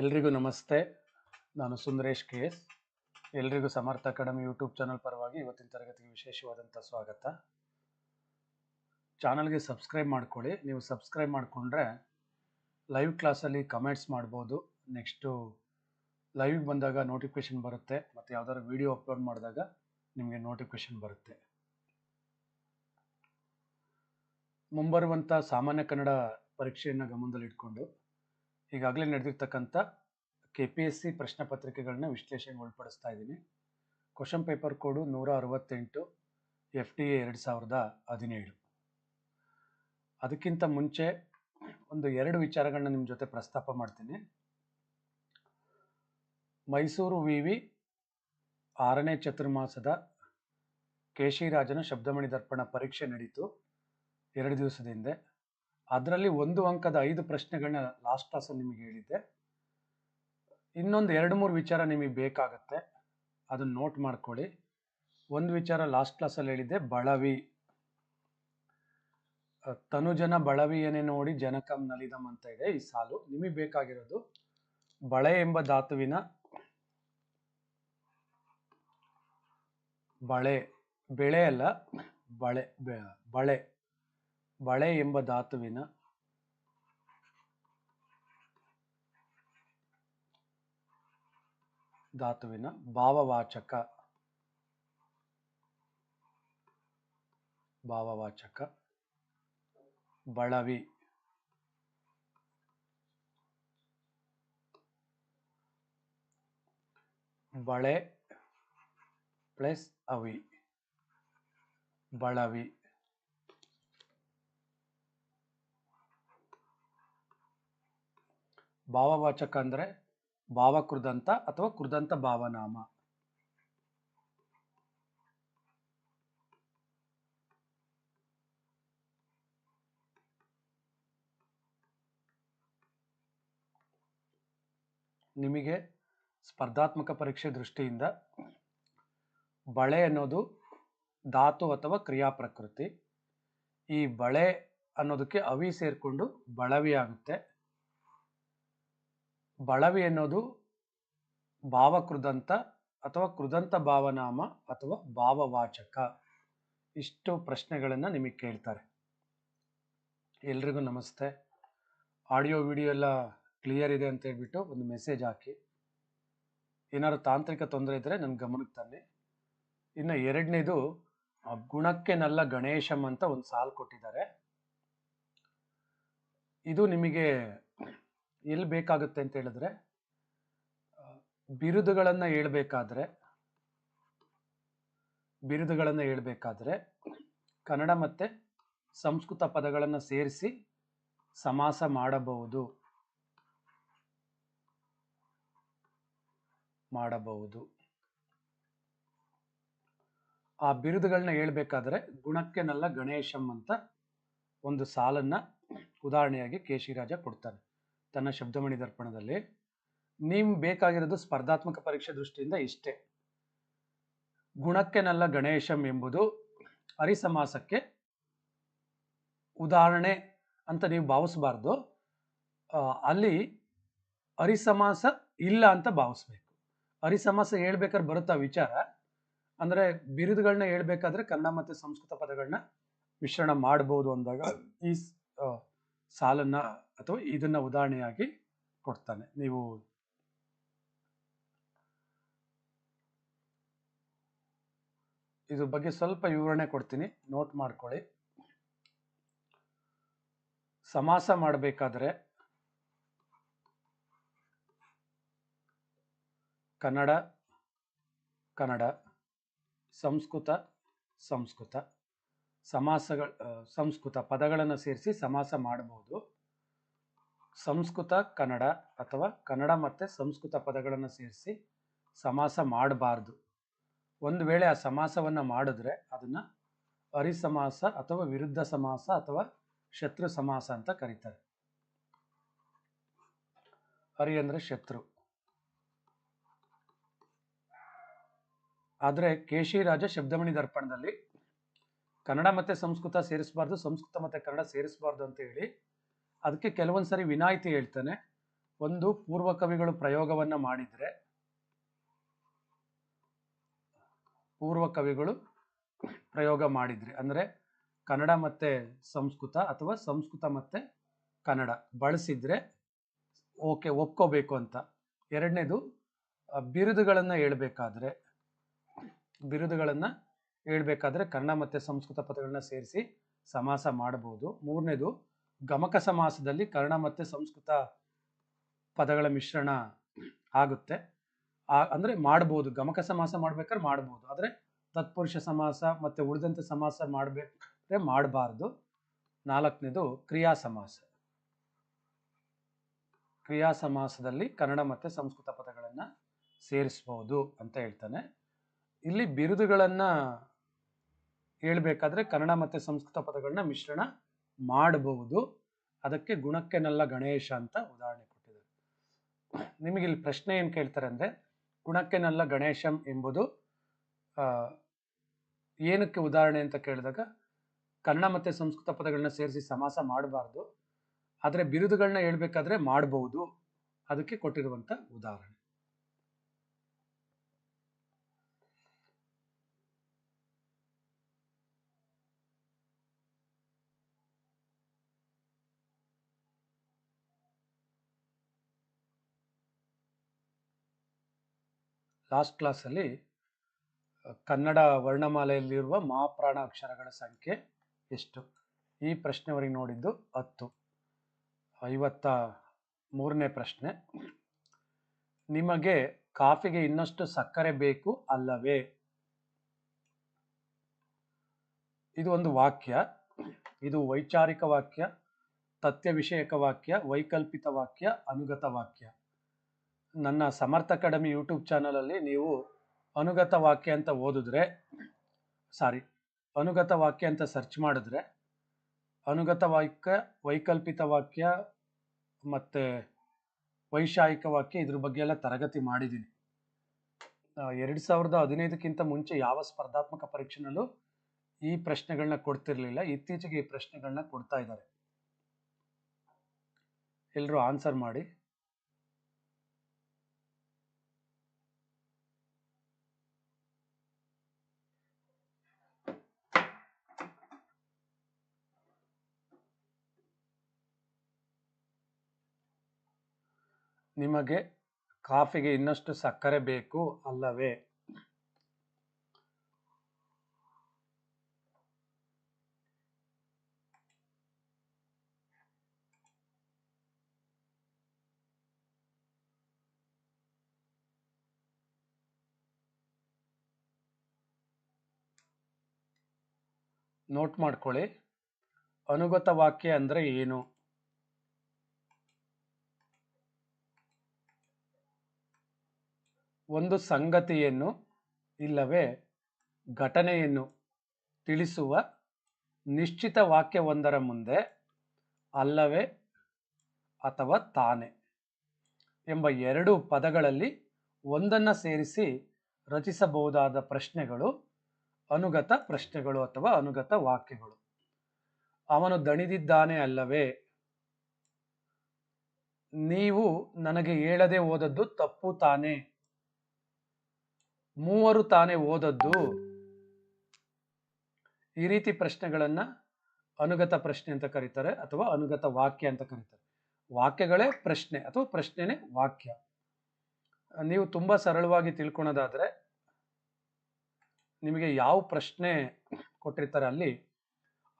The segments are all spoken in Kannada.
ಎಲ್ರಿಗೂ ನಮಸ್ತೆ. ನಾನು ಸುಂದರೇಶ್ ಕೆ ಎಸ್. ಎಲ್ರಿಗೂ ಸಮರ್ಥ ಅಕಾಡೆಮಿ ಯೂಟ್ಯೂಬ್ ಚಾನಲ್ ಪರವಾಗಿ ಇವತ್ತಿನ ತರಗತಿಗೆ ವಿಶೇಷವಾದಂಥ ಸ್ವಾಗತ. ಚಾನಲ್ಗೆ ಸಬ್ಸ್ಕ್ರೈಬ್ ಮಾಡ್ಕೊಳ್ಳಿ. ನೀವು ಸಬ್ಸ್ಕ್ರೈಬ್ ಮಾಡಿಕೊಂಡ್ರೆ ಲೈವ್ ಕ್ಲಾಸಲ್ಲಿ ಕಮೆಂಟ್ಸ್ ಮಾಡ್ಬೋದು. ನೆಕ್ಸ್ಟು ಲೈವ್ಗೆ ಬಂದಾಗ ನೋಟಿಫಿಕೇಶನ್ ಬರುತ್ತೆ. ಮತ್ತು ಯಾವ್ದಾದ್ರು ವಿಡಿಯೋ ಅಪ್ಲೋಡ್ ಮಾಡಿದಾಗ ನಿಮಗೆ ನೋಟಿಫಿಕೇಶನ್ ಬರುತ್ತೆ. ಮುಂಬರುವಂಥ ಸಾಮಾನ್ಯ ಕನ್ನಡ ಪರೀಕ್ಷೆಯನ್ನು ಗಮನದಲ್ಲಿಟ್ಕೊಂಡು ಈಗಾಗಲೇ ನಡೆದಿರ್ತಕ್ಕಂಥ ಕೆ ಪಿ ಎಸ್ ಸಿ ಪ್ರಶ್ನೆ ಪತ್ರಿಕೆಗಳನ್ನ ವಿಶ್ಲೇಷಣೆಗೆ ಒಳಪಡಿಸ್ತಾ ಇದ್ದೀನಿ. ಕ್ವಶನ್ ಪೇಪರ್ ಕೋಡು ನೂರ ಅರವತ್ತೆಂಟು, ಎಫ್ ಡಿ ಎ ಎರಡು ಸಾವಿರದ ಹದಿನೇಳು. ಅದಕ್ಕಿಂತ ಮುಂಚೆ ಒಂದು ಎರಡು ವಿಚಾರಗಳನ್ನ ನಿಮ್ಮ ಜೊತೆ ಪ್ರಸ್ತಾಪ ಮಾಡ್ತೀನಿ. ಮೈಸೂರು ವಿ ವಿ ಆರನೇ ಚತುರ್ಮಾಸದ ಕೇಶಿರಾಜನ ಶಬ್ದಮಣಿ ದರ್ಪಣ ಪರೀಕ್ಷೆ ನಡೀತು. ಎರಡು ದಿವಸದ ಹಿಂದೆ. ಅದರಲ್ಲಿ ಒಂದು ಅಂಕದ ಐದು ಪ್ರಶ್ನೆಗಳನ್ನ ಲಾಸ್ಟ್ ಕ್ಲಾಸ್ ನಿಮಗೆ ಹೇಳಿದ್ದೆ. ಇನ್ನೊಂದು ಎರಡು ಮೂರು ವಿಚಾರ ನಿಮಗೆ ಬೇಕಾಗತ್ತೆ. ಅದನ್ನ ನೋಟ್ ಮಾಡ್ಕೊಳ್ಳಿ. ಒಂದು ವಿಚಾರ ಲಾಸ್ಟ್ ಕ್ಲಾಸಲ್ಲಿ ಹೇಳಿದ್ದೆ, ಬಳವಿ. ತನುಜನ ಬಳವಿಯನ್ನೇ ನೋಡಿ ಜನಕಂ ನಲಿದಂ ಅಂತ ಇದೆ, ಈ ಸಾಲು. ನಿಮಗೆ ಬೇಕಾಗಿರೋದು ಬಳೆ ಎಂಬ ಧಾತುವಿನ ಬಳೆ, ಬೆಳೆ ಅಲ್ಲ, ಬಳೆ ಬಳೆ. ಬಳೆ ಎಂಬ ಧಾತುವಿನ ಧಾತುವಿನ ಭಾವವಾಚಕ ಭಾವವಾಚಕ ಬಳವಿ ಬಳೆ ಪ್ಲಸ್ ಅವಿ ಬಳವಿ. ಭಾವವಾಚಕ ಅಂದ್ರೆ ಭಾವಕೃದಂತ ಅಥವಾ ಕೃದಂತ ಭಾವನಾಮ. ನಿಮಗೆ ಸ್ಪರ್ಧಾತ್ಮಕ ಪರೀಕ್ಷೆ ದೃಷ್ಟಿಯಿಂದ ಬಳೆ ಅನ್ನೋದು ಧಾತು ಅಥವಾ ಕ್ರಿಯಾ ಪ್ರಕೃತಿ. ಈ ಬಳೆ ಅನ್ನೋದಕ್ಕೆ ಅವಿ ಸೇರಿಕೊಂಡು ಬಳವಿ ಆಗುತ್ತೆ. ಬಳವಿ ಅನ್ನೋದು ಭಾವಕೃದಂತ ಅಥವಾ ಕೃದಂತ ಭಾವನಾಮ ಅಥವಾ ಭಾವವಾಚಕ. ಇಷ್ಟು ಪ್ರಶ್ನೆಗಳನ್ನು ನಿಮಗೆ ಕೇಳ್ತಾರೆ. ಎಲ್ರಿಗೂ ನಮಸ್ತೆ. ಆಡಿಯೋ ವಿಡಿಯೋ ಎಲ್ಲ ಕ್ಲಿಯರ್ ಇದೆ ಅಂತ ಹೇಳ್ಬಿಟ್ಟು ಒಂದು ಮೆಸೇಜ್ ಹಾಕಿ. ಏನಾದ್ರು ತಾಂತ್ರಿಕ ತೊಂದರೆ ಇದ್ದರೆ ನನ್ನ ಗಮನಕ್ಕೆ ತನ್ನಿ. ಇನ್ನು ಎರಡನೇದು ಗುಣಕ್ಕೆ ನಲ್ಲ ಗಣೇಶಂ ಅಂತ ಒಂದು ಸಾಲು ಕೊಟ್ಟಿದ್ದಾರೆ. ಇದು ನಿಮಗೆ ಎಲ್ಲಿ ಬೇಕಾಗುತ್ತೆ ಅಂತ ಹೇಳಿದ್ರೆ ಬಿರುದುಗಳನ್ನು ಹೇಳ್ಬೇಕಾದ್ರೆ, ಬಿರುದುಗಳನ್ನ ಹೇಳ್ಬೇಕಾದ್ರೆ ಕನ್ನಡ ಮತ್ತೆ ಸಂಸ್ಕೃತ ಪದಗಳನ್ನು ಸೇರಿಸಿ ಸಮಾಸ ಮಾಡಬಹುದು. ಮಾಡಬಹುದು. ಆ ಬಿರುದುಗಳನ್ನ ಹೇಳ್ಬೇಕಾದ್ರೆ ಗುಣಕ್ಕೆ ನಲ್ಲ ಗಣೇಶಂ ಅಂತ ಒಂದು ಸಾಲನ್ನ ಉದಾಹರಣೆಯಾಗಿ ಕೇಶಿರಾಜ ಕೊಡ್ತಾನೆ ತನ್ನ ಶಬ್ದಮಣಿ ದರ್ಪಣದಲ್ಲಿ. ನೀವು ಬೇಕಾಗಿರೋದು ಸ್ಪರ್ಧಾತ್ಮಕ ಪರೀಕ್ಷೆ ದೃಷ್ಟಿಯಿಂದ ಇಷ್ಟೇ. ಗುಣಕ್ಕೆ ನಲ್ಲ ಗಣೇಶಂ ಎಂಬುದು ಅರಿಸಮಾಸಕ್ಕೆ ಉದಾಹರಣೆ ಅಂತ ನೀವು ಭಾವಿಸಬಾರ್ದು. ಅಲ್ಲಿ ಅರಿಸಮಾಸ ಇಲ್ಲ ಅಂತ ಭಾವಿಸ್ಬೇಕು. ಅರಿಸಮಾಸ ಹೇಳ್ಬೇಕಾದ್ರೆ ಬರುತ್ತಾ ವಿಚಾರ. ಅಂದ್ರೆ ಬಿರುದುಗಳನ್ನ ಹೇಳ್ಬೇಕಾದ್ರೆ ಕನ್ನಡ ಮತ್ತೆ ಸಂಸ್ಕೃತ ಪದಗಳನ್ನ ಮಿಶ್ರಣ ಮಾಡಬಹುದು ಅಂದಾಗ ಈ ಸಾಲನ್ನ ಅಥವಾ ಇದನ್ನ ಉದಾಹರಣೆಯಾಗಿ ಕೊಡ್ತಾನೆ. ನೀವು ಇದ್ರ ಬಗ್ಗೆ ಸ್ವಲ್ಪ ವಿವರಣೆ ಕೊಡ್ತೀನಿ. ನೋಟ್ ಮಾಡ್ಕೊಳ್ಳಿ. ಸಮಾಸ ಮಾಡಬೇಕಾದ್ರೆ ಕನ್ನಡ ಕನ್ನಡ, ಸಂಸ್ಕೃತ ಸಂಸ್ಕೃತ. ಸಮಾಸಗಳ, ಸಂಸ್ಕೃತ ಪದಗಳನ್ನು ಸೇರಿಸಿ ಸಮಾಸ ಮಾಡಬಹುದು ಸಂಸ್ಕೃತ, ಕನ್ನಡ ಅಥವಾ ಕನ್ನಡ ಮತ್ತು ಸಂಸ್ಕೃತ ಪದಗಳನ್ನು ಸೇರಿಸಿ ಸಮಾಸ ಮಾಡಬಾರ್ದು. ಒಂದು ವೇಳೆ ಆ ಸಮಾಸವನ್ನು ಮಾಡಿದ್ರೆ ಅದನ್ನು ಹರಿಸಮಾಸ ಅಥವಾ ವಿರುದ್ಧ ಸಮಾಸ ಅಥವಾ ಶತ್ರು ಸಮಾಸ ಅಂತ ಕರೀತಾರೆ. ಹರಿ ಅಂದರೆ ಶತ್ರು. ಆದರೆ ಕೇಶಿರಾಜ ಶಬ್ದಮಣಿ ದರ್ಪಣದಲ್ಲಿ ಕನ್ನಡ ಮತ್ತು ಸಂಸ್ಕೃತ ಸೇರಿಸಬಾರ್ದು, ಸಂಸ್ಕೃತ ಮತ್ತು ಕನ್ನಡ ಸೇರಿಸಬಾರ್ದು ಅಂತ ಹೇಳಿ ಅದಕ್ಕೆ ಕೆಲವೊಂದು ಸರಿ ವಿನಾಯಿತಿ ಹೇಳ್ತಾನೆ. ಒಂದು ಪೂರ್ವ ಕವಿಗಳು ಪ್ರಯೋಗವನ್ನ ಮಾಡಿದ್ರೆ ಪೂರ್ವ ಕವಿಗಳು ಪ್ರಯೋಗ ಮಾಡಿದ್ರೆ, ಅಂದ್ರೆ ಕನ್ನಡ ಮತ್ತೆ ಸಂಸ್ಕೃತ ಅಥವಾ ಸಂಸ್ಕೃತ ಮತ್ತೆ ಕನ್ನಡ ಬಳಸಿದ್ರೆ ಓಕೆ, ಒಪ್ಕೋಬೇಕು ಅಂತ. ಎರಡನೇದು ಬಿರುದುಗಳನ್ನು ಹೇಳ್ಬೇಕಾದ್ರೆ, ಬಿರುದುಗಳನ್ನ ಹೇಳ್ಬೇಕಾದ್ರೆ ಕನ್ನಡ ಮತ್ತೆ ಸಂಸ್ಕೃತ ಪದಗಳನ್ನ ಸೇರಿಸಿ ಸಮಾಸ ಮಾಡಬಹುದು ಮೂರನೇದು ಗಮಕ ಸಮಾಸದಲ್ಲಿ ಕನ್ನಡ ಮತ್ತೆ ಸಂಸ್ಕೃತ ಪದಗಳ ಮಿಶ್ರಣ ಆಗುತ್ತೆ. ಆ, ಅಂದ್ರೆ ಮಾಡ್ಬೋದು. ಗಮಕ ಸಮಾಸ ಮಾಡ್ಬೇಕಾದ್ರೆ ಮಾಡ್ಬೋದು. ಆದರೆ ತತ್ಪುರುಷ ಸಮಾಸ ಮತ್ತೆ ಉಳಿದಂತೆ ಸಮಾಸ ಮಾಡಬೇಕಾದ್ರೆ ಮಾಡಬಾರ್ದು. ನಾಲ್ಕನೇದು ಕ್ರಿಯಾ ಸಮಾಸ. ಕ್ರಿಯಾ ಸಮಾಸದಲ್ಲಿ ಕನ್ನಡ ಮತ್ತೆ ಸಂಸ್ಕೃತ ಪದಗಳನ್ನು ಸೇರಿಸಬಹುದು ಅಂತ ಹೇಳ್ತಾನೆ. ಇಲ್ಲಿ ಬಿರುದುಗಳನ್ನು ಹೇಳ್ಬೇಕಾದ್ರೆ ಕನ್ನಡ ಮತ್ತೆ ಸಂಸ್ಕೃತ ಪದಗಳನ್ನ ಮಿಶ್ರಣ ಮಾಡಬಹುದು. ಅದಕ್ಕೆ ಗುಣಕ್ಕೆನಲ್ಲ ಗಣೇಶ ಅಂತ ಉದಾಹರಣೆ ಕೊಟ್ಟಿದ್ದಾರೆ. ನಿಮಗೆ ಇಲ್ಲಿ ಪ್ರಶ್ನೆ ಏನು ಕೇಳ್ತಾರೆ ಅಂದ್ರೆ, ಗುಣಕ್ಕೆನಲ್ಲ ಗಣೇಶಂ ಎಂಬುದು ಏನಕ್ಕೆ ಉದಾಹರಣೆ ಅಂತ ಕೇಳಿದಾಗ ಕನ್ನಡ ಮತ್ತೆ ಸಂಸ್ಕೃತ ಪದಗಳನ್ನ ಸೇರಿಸಿ ಸಮಾಸ ಮಾಡಬಾರ್ದು, ಆದರೆ ಬಿರುದುಗಳನ್ನ ಹೇಳ್ಬೇಕಾದ್ರೆ ಮಾಡಬಹುದು, ಅದಕ್ಕೆ ಕೊಟ್ಟಿರುವಂತ ಉದಾಹರಣೆ. ಲಾಸ್ಟ್ ಕ್ಲಾಸಲ್ಲಿ, ಕನ್ನಡ ವರ್ಣಮಾಲೆಯಲ್ಲಿರುವ ಮಹಾಪ್ರಾಣ ಅಕ್ಷರಗಳ ಸಂಖ್ಯೆ ಎಷ್ಟು? ಈ ಪ್ರಶ್ನೆವರೆಗೆ ನೋಡಿದ್ದು ಹತ್ತು. ಐವತ್ತ ಮೂರನೇ ಪ್ರಶ್ನೆ. ನಿಮಗೆ ಕಾಫಿಗೆ ಇನ್ನಷ್ಟು ಸಕ್ಕರೆ ಬೇಕು ಅಲ್ಲವೇ? ಇದು ಒಂದು ವಾಕ್ಯ. ಇದು ವೈಚಾರಿಕ ವಾಕ್ಯ ತಥ್ಯ ವಿಷಯಕ ವಾಕ್ಯ, ವೈಕಲ್ಪಿತ ವಾಕ್ಯ, ಅನುಗತ ವಾಕ್ಯ. ನನ್ನ ಸಮರ್ಥ ಅಕಾಡೆಮಿ ಯೂಟ್ಯೂಬ್ ಚಾನಲಲ್ಲಿ ನೀವು ಅನುಗತ ವಾಕ್ಯ ಅಂತ ಓದಿದ್ರೆ, ಸಾರಿ, ಅನುಗತ ವಾಕ್ಯ ಅಂತ ಸರ್ಚ್ ಮಾಡಿದ್ರೆ, ಅನುಗತ ವಾಕ್ಯ, ವೈಕಲ್ಪಿತ ವಾಕ್ಯ ಮತ್ತು ವೈಷಾಯಿಕ ವಾಕ್ಯ ಇದ್ರ ಬಗ್ಗೆ ಎಲ್ಲ ತರಗತಿ ಮಾಡಿದ್ದೀನಿ. ಎರಡು ಸಾವಿರದ ಹದಿನೈದಕ್ಕಿಂತ ಮುಂಚೆ ಯಾವ ಸ್ಪರ್ಧಾತ್ಮಕ ಪರೀಕ್ಷೆನಲ್ಲೂ ಈ ಪ್ರಶ್ನೆಗಳನ್ನ ಕೊಡ್ತಿರ್ಲಿಲ್ಲ. ಇತ್ತೀಚೆಗೆ ಈ ಪ್ರಶ್ನೆಗಳನ್ನ ಕೊಡ್ತಾ ಇದ್ದಾರೆ. ಎಲ್ಲರೂ ಆನ್ಸರ್ ಮಾಡಿ. ನಿಮಗೆ ಕಾಫಿಗೆ ಇನ್ನಷ್ಟು ಸಕ್ಕರೆ ಬೇಕು ಅಲ್ಲವೇ? ನೋಟ್ ಮಾಡ್ಕೊಳ್ಳಿ. ಅನುಗತ ವಾಕ್ಯ ಅಂದ್ರೆ ಏನು? ಒಂದು ಸಂಗತಿಯನ್ನು ಇಲ್ಲವೇ ಘಟನೆಯನ್ನು ತಿಳಿಸುವ ನಿಶ್ಚಿತ ವಾಕ್ಯವೊಂದರ ಮುಂದೆ ಅಲ್ಲವೇ ಅಥವಾ ತಾನೆ ಎಂಬ ಎರಡು ಪದಗಳಲ್ಲಿ ಒಂದನ್ನು ಸೇರಿಸಿ ರಚಿಸಬಹುದಾದ ಪ್ರಶ್ನೆಗಳು, ಅನುಗತ ಪ್ರಶ್ನೆಗಳು ಅಥವಾ ಅನುಗತ ವಾಕ್ಯಗಳು. ಅವನು ದಣಿದಿದ್ದಾನೆ ಅಲ್ಲವೇ? ನೀವು ನನಗೆ ಹೇಳದೆ ಓದದ್ದು ತಪ್ಪು ತಾನೆ? ಮೂವರು ತಾನೇ ಓದದ್ದು. ಈ ರೀತಿ ಪ್ರಶ್ನೆಗಳನ್ನ ಅನುಗತ ಪ್ರಶ್ನೆ ಅಂತ ಕರೀತಾರೆ ಅಥವಾ ಅನುಗತ ವಾಕ್ಯ ಅಂತ ಕರೀತಾರೆ. ವಾಕ್ಯಗಳೇ ಪ್ರಶ್ನೆ ಅಥವಾ ಪ್ರಶ್ನೆನೇ ವಾಕ್ಯ. ನೀವು ತುಂಬಾ ಸರಳವಾಗಿ ತಿಳ್ಕೊಳೋದಾದ್ರೆ ನಿಮಗೆ ಯಾವ ಪ್ರಶ್ನೆ ಕೊಟ್ಟಿರ್ತಾರೆ ಅಲ್ಲಿ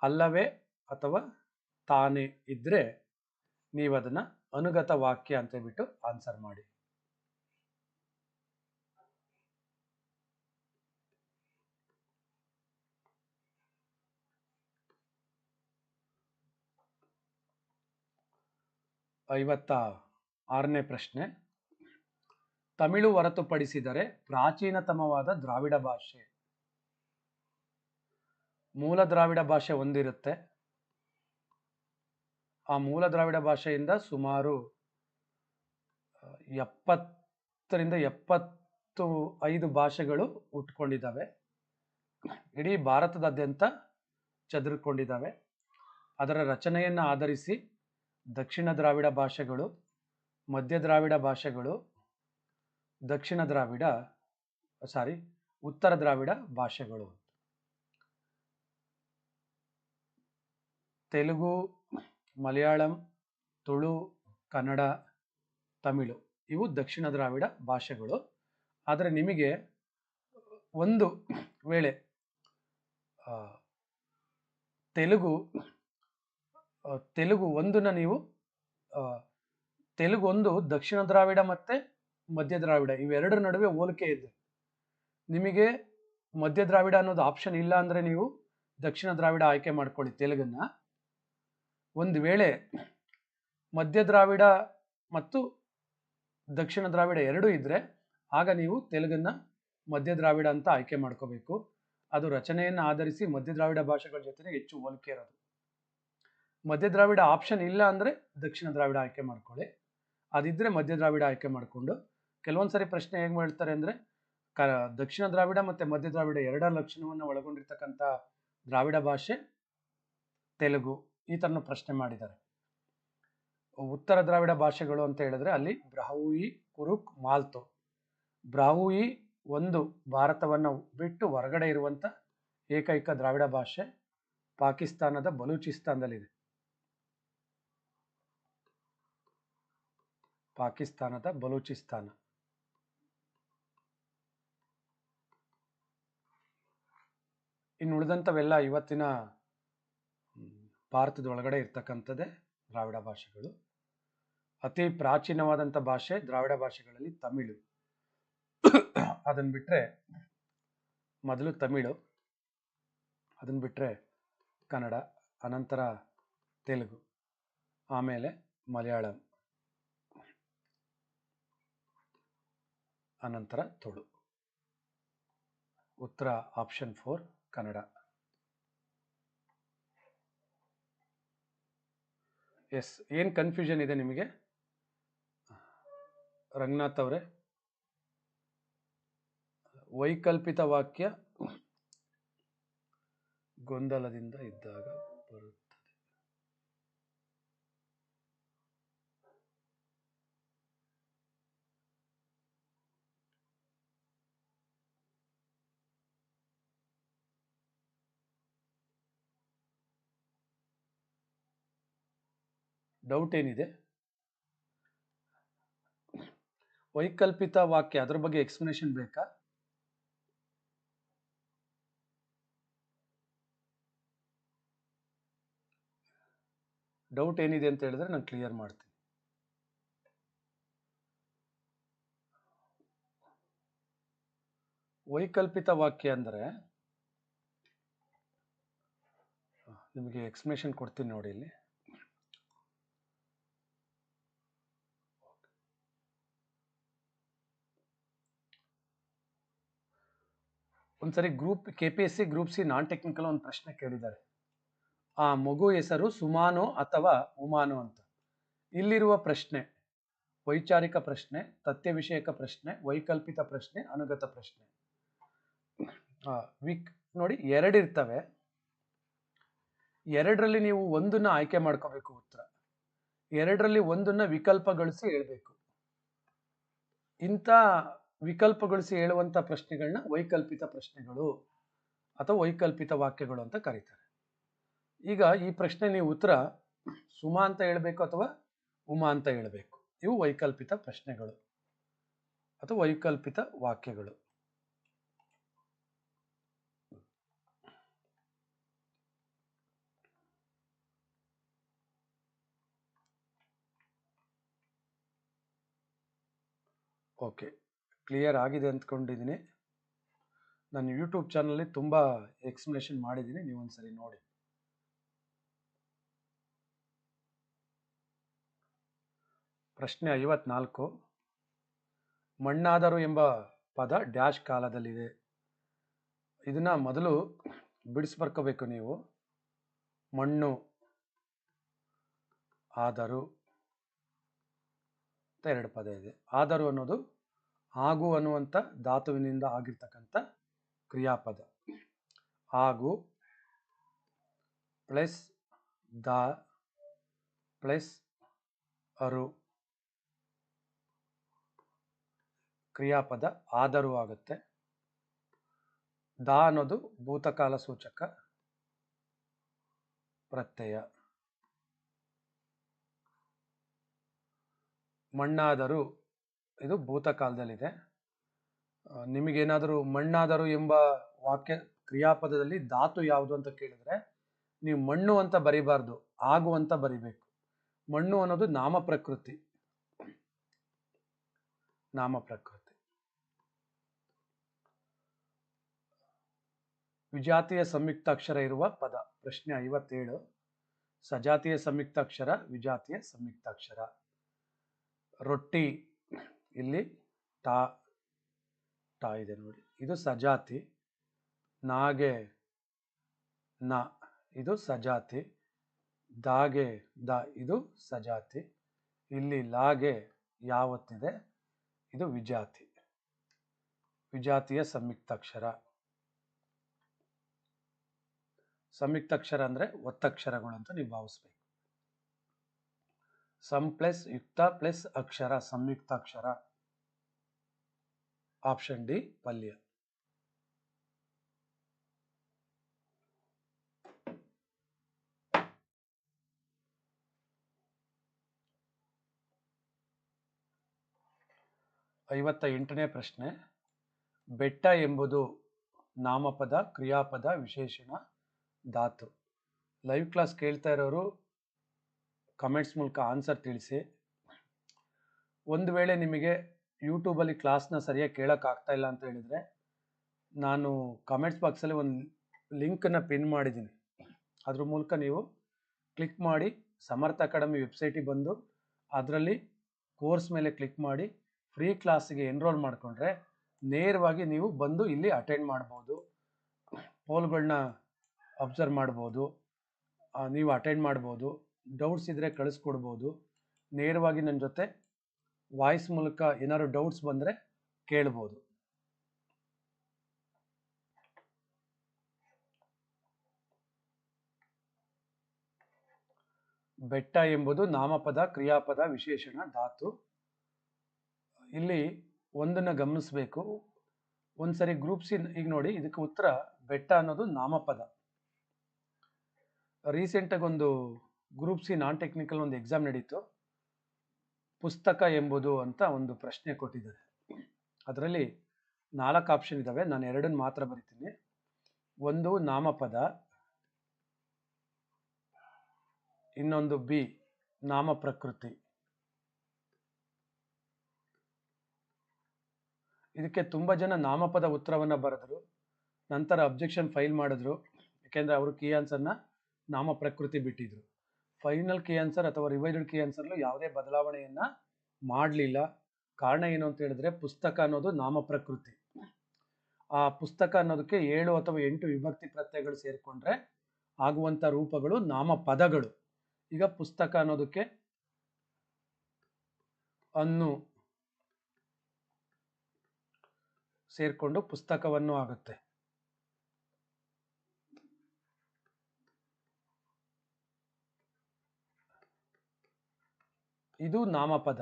ಅಲ್ಲವೇ ಅಥವಾ ತಾನೇ ಇದ್ರೆ ನೀವು ಅದನ್ನ ಅನುಗತ ವಾಕ್ಯ ಅಂತ ಹೇಳ್ಬಿಟ್ಟು ಆನ್ಸರ್ ಮಾಡಿ. ಐವತ್ತ ಆರನೇ ಪ್ರಶ್ನೆ. ತಮಿಳು ಹೊರತುಪಡಿಸಿದರೆ ಪ್ರಾಚೀನತಮವಾದ ದ್ರಾವಿಡ ಭಾಷೆ. ಮೂಲ ದ್ರಾವಿಡ ಭಾಷೆ ಒಂದಿರುತ್ತೆ. ಆ ಮೂಲ ದ್ರಾವಿಡ ಭಾಷೆಯಿಂದ ಸುಮಾರು ಎಪ್ಪತ್ತರಿಂದ ಎಪ್ಪತ್ತು ಐದು ಭಾಷೆಗಳು ಉಟ್ಕೊಂಡಿದ್ದಾವೆ. ಇಡೀ ಭಾರತದಾದ್ಯಂತ ಚದುರಿಕೊಂಡಿದ್ದಾವೆ. ಅದರ ರಚನೆಯನ್ನು ಆಧರಿಸಿ ದಕ್ಷಿಣ ದ್ರಾವಿಡ ಭಾಷೆಗಳು, ಮಧ್ಯ ದ್ರಾವಿಡ ಭಾಷೆಗಳು, ದಕ್ಷಿಣ ದ್ರಾವಿಡ ಸಾರಿ ಉತ್ತರ ದ್ರಾವಿಡ ಭಾಷೆಗಳು. ತೆಲುಗು, ಮಲಯಾಳಂ, ತುಳು, ಕನ್ನಡ, ತಮಿಳು, ಇವು ದಕ್ಷಿಣ ದ್ರಾವಿಡ ಭಾಷೆಗಳು. ಆದರೆ ನಿಮಗೆ ಒಂದು ವೇಳೆ ತೆಲುಗು ತೆಲುಗು ಒಂದನ್ನ ನೀವು ತೆಲುಗು ಒಂದು ದಕ್ಷಿಣ ದ್ರಾವಿಡ ಮತ್ತೆ ಮಧ್ಯ ದ್ರಾವಿಡ, ಇವೆರಡರ ನಡುವೆ ಹೋಲಿಕೆ ಇದೆ. ನಿಮಗೆ ಮಧ್ಯ ದ್ರಾವಿಡ ಅನ್ನೋದು ಆಪ್ಷನ್ ಇಲ್ಲ ಅಂದರೆ ನೀವು ದಕ್ಷಿಣ ದ್ರಾವಿಡ ಆಯ್ಕೆ ಮಾಡ್ಕೊಳ್ಳಿ ತೆಲುಗನ್ನು. ಒಂದು ವೇಳೆ ಮಧ್ಯ ದ್ರಾವಿಡ ಮತ್ತು ದಕ್ಷಿಣ ದ್ರಾವಿಡ ಎರಡೂ ಇದ್ದರೆ ಆಗ ನೀವು ತೆಲುಗನ್ನು ಮಧ್ಯ ದ್ರಾವಿಡ ಅಂತ ಆಯ್ಕೆ ಮಾಡ್ಕೋಬೇಕು. ಅದು ರಚನೆಯನ್ನು ಆಧರಿಸಿ ಮಧ್ಯ ದ್ರಾವಿಡ ಭಾಷೆಗಳ ಜೊತೆಗೆ ಹೆಚ್ಚು ಹೋಲಿಕೆ ಇರೋದು. ಮಧ್ಯ ದ್ರಾವಿಡ ಆಪ್ಷನ್ ಇಲ್ಲ ಅಂದರೆ ದಕ್ಷಿಣ ದ್ರಾವಿಡ ಆಯ್ಕೆ ಮಾಡ್ಕೊಳ್ಳಿ. ಅದಿದ್ದರೆ ಮಧ್ಯ ದ್ರಾವಿಡ ಆಯ್ಕೆ ಮಾಡಿಕೊಂಡು ಕೆಲವೊಂದ್ಸರಿ ಪ್ರಶ್ನೆ ಹೇಗೆ ಮಾಡ್ತಾರೆ ಅಂದರೆ, ಕ, ದಕ್ಷಿಣ ದ್ರಾವಿಡ ಮತ್ತು ಮಧ್ಯ ದ್ರಾವಿಡ ಎರಡರ ಲಕ್ಷಣವನ್ನು ಒಳಗೊಂಡಿರ್ತಕ್ಕಂಥ ದ್ರಾವಿಡ ಭಾಷೆ, ತೆಲುಗು ಈ ಥರನ ಪ್ರಶ್ನೆ ಮಾಡಿದ್ದಾರೆ. ಉತ್ತರ ದ್ರಾವಿಡ ಭಾಷೆಗಳು ಅಂತ ಹೇಳಿದ್ರೆ ಅಲ್ಲಿ ಬ್ರಾಹುಯಿ ಕುರುಕ್, ಮಾಲ್ತು. ಬ್ರಾಹುಯಿ ಒಂದು ಭಾರತವನ್ನು ಬಿಟ್ಟು ಹೊರಗಡೆ ಇರುವಂಥ ಏಕೈಕ ದ್ರಾವಿಡ ಭಾಷೆ, ಪಾಕಿಸ್ತಾನದ ಬಲೂಚಿಸ್ತಾನದಲ್ಲಿದೆ. ಪಾಕಿಸ್ತಾನದ ಬಲೂಚಿಸ್ತಾನ. ಇನ್ನು ಉಳಿದಂಥವೆಲ್ಲ ಇವತ್ತಿನ ಭಾರತದ ಒಳಗಡೆ ಇರ್ತಕ್ಕಂಥದ್ದೇ ದ್ರಾವಿಡ ಭಾಷೆಗಳು. ಅತಿ ಪ್ರಾಚೀನವಾದಂಥ ಭಾಷೆ ದ್ರಾವಿಡ ಭಾಷೆಗಳಲ್ಲಿ ತಮಿಳು. ಅದನ್ನು ಬಿಟ್ಟರೆ ಮೊದಲು ತಮಿಳು ಅದನ್ನು ಬಿಟ್ಟರೆ ಕನ್ನಡ, ಅನಂತರ ತೆಲುಗು, ಆಮೇಲೆ ಮಲಯಾಳಂ. ಅನಂತರ ತುಳು. ಉತ್ತರ ಆಪ್ಷನ್ ಫೋರ್ ಕನ್ನಡ. ಎಸ್ ಏನು ಕನ್ಫ್ಯೂಷನ್ ಇದೆ ನಿಮಗೆ? ರಂಗನಾಥ್ ಅವರೇ, ವೈಕಲ್ಪಿತ ವಾಕ್ಯ ಗೊಂದಲದಿಂದ ಇದ್ದಾಗ ಬರುತ್ತದೆ ಡೌಟ್ ಏನಿದೆ? ವೈಕಲ್ಪಿತ ವಾಕ್ಯ, ಅದ್ರ ಬಗ್ಗೆ ಎಕ್ಸ್ಪ್ಲನೇಷನ್ ಬೇಕಾ? ಡೌಟ್ ಏನಿದೆ ಅಂತ ಹೇಳಿದ್ರೆ ನಾನು ಕ್ಲಿಯರ್ ಮಾಡ್ತೀನಿ. ವೈಕಲ್ಪಿತ ವಾಕ್ಯ ಅಂದರೆ, ನಿಮಗೆ ಎಕ್ಸ್ಪ್ಲನೇಷನ್ ಕೊಡ್ತೀನಿ ನೋಡಿ ಇಲ್ಲಿ. ಒಂದ್ಸರಿ group K P S C group C non technical ಒಂದು ಪ್ರಶ್ನೆ ಕೇಳಿದ್ದಾರೆ. ಆ ಮಗು ಹೆಸರು ಸುಮಾನೋ ಅಥವಾ ಉಮಾನೋ ಅಂತ. ಇಲ್ಲಿರುವ ಪ್ರಶ್ನೆ, ವೈಚಾರಿಕ ಪ್ರಶ್ನೆ ತಥ್ಯ ವಿಷಯಕ ಪ್ರಶ್ನೆ, ವೈಕಲ್ಪಿತ ಪ್ರಶ್ನೆ, ಅನುಗತ ಪ್ರಶ್ನೆ. ವಿಕ್, ನೋಡಿ ಎರಡಿರ್ತವೆ ಎರಡರಲ್ಲಿ ನೀವು ಒಂದನ್ನ ಆಯ್ಕೆ ಮಾಡ್ಕೋಬೇಕು ಉತ್ತರ. ಎರಡರಲ್ಲಿ ಒಂದನ್ನ ವಿಕಲ್ಪಗೊಳಿಸಿ ಹೇಳ್ಬೇಕು. ಇಂಥ ವಿಕಲ್ಪಗೊಳಿಸಿ ಹೇಳುವಂಥ ಪ್ರಶ್ನೆಗಳನ್ನ ವೈಕಲ್ಪಿತ ಪ್ರಶ್ನೆಗಳು ಅಥವಾ ವೈಕಲ್ಪಿತ ವಾಕ್ಯಗಳು ಅಂತ ಕರೀತಾರೆ. ಈಗ ಈ ಪ್ರಶ್ನೆ ನೀವು ಉತ್ತರ ಸುಮಾ ಅಂತ ಹೇಳಬೇಕು ಅಥವಾ ಉಮಾ ಅಂತ ಹೇಳಬೇಕು? ಇವು ವೈಕಲ್ಪಿತ ಪ್ರಶ್ನೆಗಳು ಅಥವಾ ವೈಕಲ್ಪಿತ ವಾಕ್ಯಗಳು. ಓಕೆ. ಕ್ಲಿಯರ್ ಆಗಿದೆ ಅಂದ್ಕೊಂಡಿದ್ದೀನಿ. ನಾನು ಯೂಟ್ಯೂಬ್ ಚಾನಲ್ಲಿ ತುಂಬ ಎಕ್ಸ್ಪ್ಲನೇಷನ್ ಮಾಡಿದ್ದೀನಿ ನೀವು ಒಂದ್ಸರಿ ನೋಡಿ. ಪ್ರಶ್ನೆ ಐವತ್ನಾಲ್ಕು. ಮಣ್ಣಾದರು ಎಂಬ ಪದ ಡ್ಯಾಶ್ ಕಾಲದಲ್ಲಿದೆ. ಇದನ್ನು ಮೊದಲು ಬಿಡಿಸ್ಬರ್ಕೋಬೇಕು ನೀವು. ಮಣ್ಣು, ಆದರು, ಅಂತ ಎರಡು ಪದ ಇದೆ. ಆದರು ಅನ್ನೋದು ಆಗು ಅನ್ನುವಂಥ ಧಾತುವಿನಿಂದ ಆಗಿರ್ತಕ್ಕಂಥ ಕ್ರಿಯಾಪದ. ಆಗು ಪ್ಲಸ್ ದ ಪ್ಲಸ್ ಅರು ಕ್ರಿಯಾಪದ ಆದರೂ ಆಗುತ್ತೆ. ದಾ ಅನ್ನೋದು ಭೂತಕಾಲ ಸೂಚಕ ಪ್ರತ್ಯಯ. ಮಣ್ಣಾದರೂ ಇದು ಭೂತಕಾಲದಲ್ಲಿದೆ. ನಿಮಗೇನಾದರೂ ಮಣ್ಣಾದರೂ ಎಂಬ ವಾಕ್ಯ ಕ್ರಿಯಾಪದದಲ್ಲಿ ಧಾತು ಯಾವುದು ಅಂತ ಕೇಳಿದ್ರೆ, ನೀವು ಮಣ್ಣು ಅಂತ ಬರಿಬಾರ್ದು, ಆಗು ಅಂತ ಬರಿಬೇಕು. ಮಣ್ಣು ಅನ್ನೋದು ನಾಮ ಪ್ರಕೃತಿ. ನಾಮ ಪ್ರಕೃತಿ. ವಿಜಾತಿಯ ಸಂಯುಕ್ತಾಕ್ಷರ ಇರುವ ಪದ, ಪ್ರಶ್ನೆ ಐವತ್ತೇಳು. ಸಜಾತಿಯ ಸಂಯುಕ್ತಾಕ್ಷರ, ವಿಜಾತಿಯ ಸಂಯುಕ್ತಾಕ್ಷರ. ರೊಟ್ಟಿ ಇಲ್ಲಿ ಟಾ ಟಾ ಇದೆ ನೋಡಿ. ಇದು ಸಜಾತಿ, ನಾಗೆ, ನ, ಇದು ಸಜಾತಿ, ದಾಗೆ, ದ, ಇದು ಸಜಾತಿ, ಇಲ್ಲಿ ಲಾಗೆ ಯಾವತ್ತಿದೆ, ಇದು ವಿಜಾತಿ. ವಿಜಾತಿಯ ಸಂಯುಕ್ತಾಕ್ಷರ. ಸಂಯುಕ್ತಾಕ್ಷರ ಅಂದ್ರೆ ಒತ್ತಕ್ಷರಗಳು ಅಂತ ನೀವು ಭಾವಿಸ್ಬೇಕು ಸಮ್ ಪ್ಲಸ್ ಯುಕ್ತ ಪ್ಲಸ್ ಅಕ್ಷರ ಸಂಯುಕ್ತಾಕ್ಷರ ಆಪ್ಷನ್ ಡಿ, ಪಲ್ಯ. ಐವತ್ತ ಎಂಟನೇ ಪ್ರಶ್ನೆ. ಬೆಟ್ಟ ಎಂಬುದು ನಾಮಪದ, ಕ್ರಿಯಾಪದ, ವಿಶೇಷಣ, ಧಾತು. ಲೈವ್ ಕ್ಲಾಸ್ ಕೇಳ್ತಾ ಇರೋರು ಕಮೆಂಟ್ಸ್ ಮೂಲಕ ಆನ್ಸರ್ ತಿಳಿಸಿ. ಒಂದು ವೇಳೆ ನಿಮಗೆ ಯೂಟ್ಯೂಬಲ್ಲಿ ಕ್ಲಾಸ್ನ ಸರಿಯಾಗಿ ಕೇಳೋಕ್ಕಾಗ್ತಾ ಇಲ್ಲ ಅಂತ ಹೇಳಿದರೆ, ನಾನು ಕಮೆಂಟ್ಸ್ ಬಾಕ್ಸಲ್ಲಿ ಒಂದು ಲಿಂಕನ್ನು ಪಿನ್ ಮಾಡಿದ್ದೀನಿ. ಅದ್ರ ಮೂಲಕ ನೀವು ಕ್ಲಿಕ್ ಮಾಡಿ, ಸಮರ್ಥ ಅಕಾಡೆಮಿ ವೆಬ್ಸೈಟಿಗೆ ಬಂದು, ಅದರಲ್ಲಿ ಕೋರ್ಸ್ ಮೇಲೆ ಕ್ಲಿಕ್ ಮಾಡಿ ಫ್ರೀ ಕ್ಲಾಸಿಗೆ ಎನ್ರೋಲ್ ಮಾಡಿಕೊಂಡ್ರೆ ನೇರವಾಗಿ ನೀವು ಬಂದು ಇಲ್ಲಿ ಅಟೆಂಡ್ ಮಾಡ್ಬೋದು. ಪೋಲ್ಗಳನ್ನ ಅಬ್ಸರ್ವ್ ಮಾಡ್ಬೋದು. ನೀವು ಅಟೆಂಡ್ ಮಾಡ್ಬೋದು. ಡೌಟ್ಸ್ ಇದ್ದರೆ ಕಳಿಸ್ಕೊಡ್ಬೋದು. ನೇರವಾಗಿ ನನ್ನ ಜೊತೆ ವಾಯ್ಸ್ ಮೂಲಕ ಏನಾದ್ರು ಡೌಟ್ಸ್ ಬಂದರೆ ಕೇಳ್ಬೋದು. ಬೆಟ್ಟ ಎಂಬುದು ನಾಮಪದ, ಕ್ರಿಯಾಪದ, ವಿಶೇಷಣ, ಧಾತು. ಇಲ್ಲಿ ಒಂದನ್ನು ಗಮನಿಸಬೇಕು. ಒಂದ್ಸರಿ ಗ್ರೂಪ್ ಸಿ ಈಗ ನೋಡಿ ಇದಕ್ಕೆ ಉತ್ತರ ಬೆಟ್ಟ ಅನ್ನೋದು ನಾಮಪದ. ರೀಸೆಂಟಾಗಿ ಒಂದು ಗ್ರೂಪ್ ಸಿ ನಾನ್ ಟೆಕ್ನಿಕಲ್ ಒಂದು ಎಕ್ಸಾಮ್ ನಡೀತು. ಪುಸ್ತಕ ಎಂಬುದು ಅಂತ ಒಂದು ಪ್ರಶ್ನೆ ಕೊಟ್ಟಿದ್ದಾರೆ. ಅದರಲ್ಲಿ ನಾಲ್ಕು ಆಪ್ಷನ್ ಇದ್ದಾವೆ ನಾನು ಎರಡನ್ನು ಮಾತ್ರ ಬರಿತೀನಿ. ಒಂದು ನಾಮಪದ, ಇನ್ನೊಂದು ಬಿ ನಾಮ ಪ್ರಕೃತಿ ಇದಕ್ಕೆ ತುಂಬ ಜನ ನಾಮಪದ ಉತ್ತರವನ್ನು ಬರೆದ್ರು. ನಂತರ ಅಬ್ಜೆಕ್ಷನ್ ಫೈಲ್ ಮಾಡಿದ್ರು. ಯಾಕೆಂದರೆ ಅವರು ಕೀ ಆನ್ಸರ್ನ ನಾಮ ಪ್ರಕೃತಿ ಬಿಟ್ಟಿದ್ರು. ಫೈನಲ್ ಕೆ ಆನ್ಸರ್ ಅಥವಾ ರಿವೈಸ್ಡ್ ಕೆ ಆನ್ಸರ್ಲು ಯಾವುದೇ ಬದಲಾವಣೆಯನ್ನು ಮಾಡಲಿಲ್ಲ. ಕಾರಣ ಏನು ಅಂತ ಹೇಳಿದ್ರೆ ಪುಸ್ತಕ ಅನ್ನೋದು ನಾಮ ಪ್ರಕೃತಿ. ಆ ಪುಸ್ತಕ ಅನ್ನೋದಕ್ಕೆ ಏಳು ಅಥವಾ ಎಂಟು ವಿಭಕ್ತಿ ಪ್ರತ್ಯಯಗಳು ಸೇರಿಕೊಂಡ್ರೆ ಆಗುವಂಥ ರೂಪಗಳು ನಾಮ ಪದಗಳು. ಈಗ ಪುಸ್ತಕ ಅನ್ನೋದಕ್ಕೆ ಅನ್ನು ಸೇರ್ಕೊಂಡು ಪುಸ್ತಕವನ್ನು ಆಗುತ್ತೆ. ಇದು ನಾಮಪದ.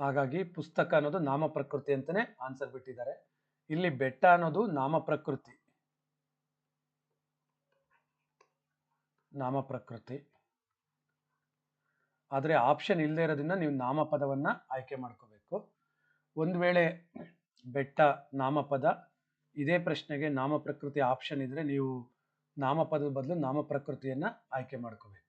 ಹಾಗಾಗಿ ಪುಸ್ತಕ ಅನ್ನೋದು ನಾಮ ಪ್ರಕೃತಿ ಅಂತಾನೆ ಆನ್ಸರ್ ಬಿಟ್ಟಿದ್ದಾರೆ. ಇಲ್ಲಿ ಬೆಟ್ಟ ಅನ್ನೋದು ನಾಮ ಪ್ರಕೃತಿ ನಾಮ ಪ್ರಕೃತಿ ಆದರೆ ಆಪ್ಷನ್ ಇಲ್ಲದೆ ಇರೋದ್ರಿಂದ ನೀವು ನಾಮಪದವನ್ನ ಆಯ್ಕೆ ಮಾಡ್ಕೋಬೇಕು. ಒಂದು ವೇಳೆ ಬೆಟ್ಟ, ನಾಮಪದ, ಇದೇ ಪ್ರಶ್ನೆಗೆ ನಾಮ ಪ್ರಕೃತಿ ಆಪ್ಷನ್ ಇದ್ರೆ ನೀವು ನಾಮಪದದ ಬದಲು ನಾಮ ಪ್ರಕೃತಿಯನ್ನ ಆಯ್ಕೆ ಮಾಡ್ಕೋಬೇಕು.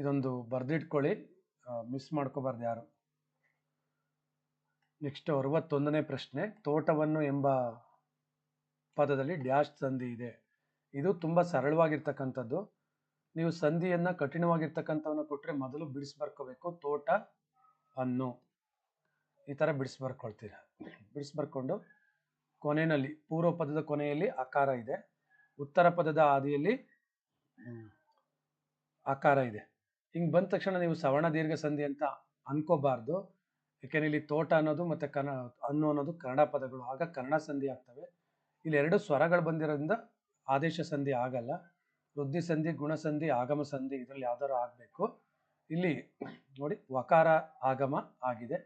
ಇದೊಂದು ಬರ್ದಿಟ್ಕೊಳ್ಳಿ. ಮಿಸ್ ಮಾಡ್ಕೋಬಾರ್ದು ಯಾರು. ನೆಕ್ಸ್ಟ್ ಅರವತ್ತೊಂದನೇ ಪ್ರಶ್ನೆ, ತೋಟವನ್ನು ಎಂಬ ಪದದಲ್ಲಿ ಡ್ಯಾಶ್ ಸಂಧಿ ಇದೆ. ಇದು ತುಂಬ ಸರಳವಾಗಿರ್ತಕ್ಕಂಥದ್ದು. ನೀವು ಸಂಧಿಯನ್ನ ಕಠಿಣವಾಗಿರ್ತಕ್ಕಂಥವನ್ನ ಕೊಟ್ಟರೆ ಮೊದಲು ಬಿಡಿಸಿ ಬರ್ಕೋಬೇಕು ತೋಟ ಅನ್ನು ಈ ಥರ ಬಿಡಿಸಿ ಬರ್ಕೊಳ್ತೀರ ಬಿಡಿಸಿ ಬರ್ಕೊಂಡು ಕೊನೆಯಲ್ಲಿ ಪೂರ್ವ ಪದದ ಕೊನೆಯಲ್ಲಿ ಆಕಾರ ಇದೆ. ಉತ್ತರ ಪದದ ಆದಿಯಲ್ಲಿ ಆಕಾರ ಇದೆ. ಹಿಂಗೆ ಬಂದ ತಕ್ಷಣ ನೀವು ಸವರ್ಣ ದೀರ್ಘ ಸಂಧಿ ಅಂತ ಅನ್ಕೋಬಾರ್ದು. ಯಾಕೆಂದ್ರೆ ಇಲ್ಲಿ ತೋಟ ಅನ್ನೋದು ಮತ್ತೆ ಕನ ಅನ್ನು ಅನ್ನೋದು ಕನ್ನಡ ಪದಗಳು. ಆಗ ಕನ್ನಡ ಸಂಧಿ ಆಗ್ತವೆ. ಇಲ್ಲಿ ಎರಡು ಸ್ವರಗಳು ಬಂದಿರೋದ್ರಿಂದ ಆದೇಶ ಸಂಧಿ ಆಗಲ್ಲ. ವೃದ್ಧಿ ಸಂಧಿ ಗುಣಸಂಧಿ ಆಗಮ ಸಂಧಿ ಇದರಲ್ಲಿ ಯಾವ್ದಾದ್ರು ಆಗಬೇಕು. ಇಲ್ಲಿ ನೋಡಿ, ವಕಾರ, ಆಗಮ ಆಗಿದೆ.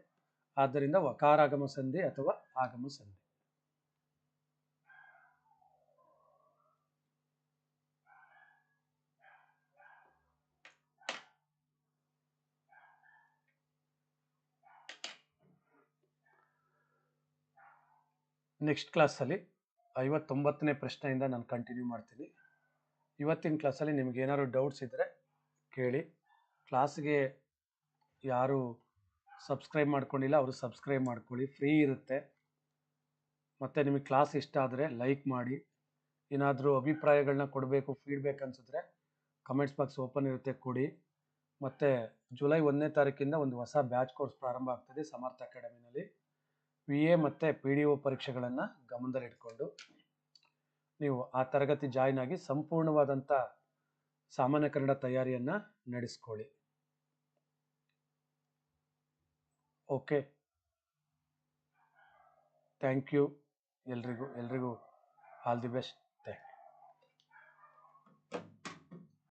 ಆದ್ದರಿಂದ ವಕಾರಾಗಮ ಸಂಧಿ ಅಥವಾ ಆಗಮ ಸಂಧಿ. ನೆಕ್ಸ್ಟ್ ಕ್ಲಾಸಲ್ಲಿ ಐವತ್ತೊಂಬತ್ತನೇ ಪ್ರಶ್ನೆಯಿಂದ ನಾನು ಕಂಟಿನ್ಯೂ ಮಾಡ್ತೀನಿ. ಇವತ್ತಿನ ಕ್ಲಾಸಲ್ಲಿ ನಿಮ್ಗೆ ಏನಾದ್ರು ಡೌಟ್ಸ್ ಇದ್ದರೆ ಕೇಳಿ. ಕ್ಲಾಸ್ಗೆ ಯಾರು ಸಬ್ಸ್ಕ್ರೈಬ್ ಮಾಡ್ಕೊಂಡಿಲ್ಲ, ಅವರು ಸಬ್ಸ್ಕ್ರೈಬ್ ಮಾಡ್ಕೊಳ್ಳಿ, ಫ್ರೀ ಇರುತ್ತೆ. ಮತ್ತು ನಿಮಗೆ ಕ್ಲಾಸ್ ಇಷ್ಟ ಆದರೆ ಲೈಕ್ ಮಾಡಿ. ಏನಾದರೂ ಅಭಿಪ್ರಾಯಗಳನ್ನ ಕೊಡಬೇಕು ಫೀಡ್ಬ್ಯಾಕ್ ಅನಿಸಿದ್ರೆ ಕಮೆಂಟ್ಸ್ ಬಾಕ್ಸ್ ಓಪನ್ ಇರುತ್ತೆ, ಕೊಡಿ. ಮತ್ತು ಜುಲೈ ಒಂದನೇ ತಾರೀಕಿಂದ ಒಂದು ಹೊಸ ಬ್ಯಾಚ್ ಕೋರ್ಸ್ ಪ್ರಾರಂಭ ಆಗ್ತದೆ ಸಮರ್ಥ ಅಕಾಡೆಮಿನಲ್ಲಿ. ವಿ ಎ ಮತ್ತು ಪಿ ಡಿ ಒ ಪರೀಕ್ಷೆಗಳನ್ನು ಗಮನದಲ್ಲಿಟ್ಕೊಂಡು ನೀವು ಆ ತರಗತಿ ಜಾಯ್ನ್ ಆಗಿ ಸಂಪೂರ್ಣವಾದಂಥ ಸಾಮಾನ್ಯ ಕನ್ನಡ ತಯಾರಿಯನ್ನು ನಡೆಸ್ಕೊಳ್ಳಿ. ಓಕೆ. ಥ್ಯಾಂಕ್ ಯು ಎಲ್ರಿಗೂ ಎಲ್ರಿಗೂ ಆಲ್ ದಿ ಬೆಸ್ಟ್.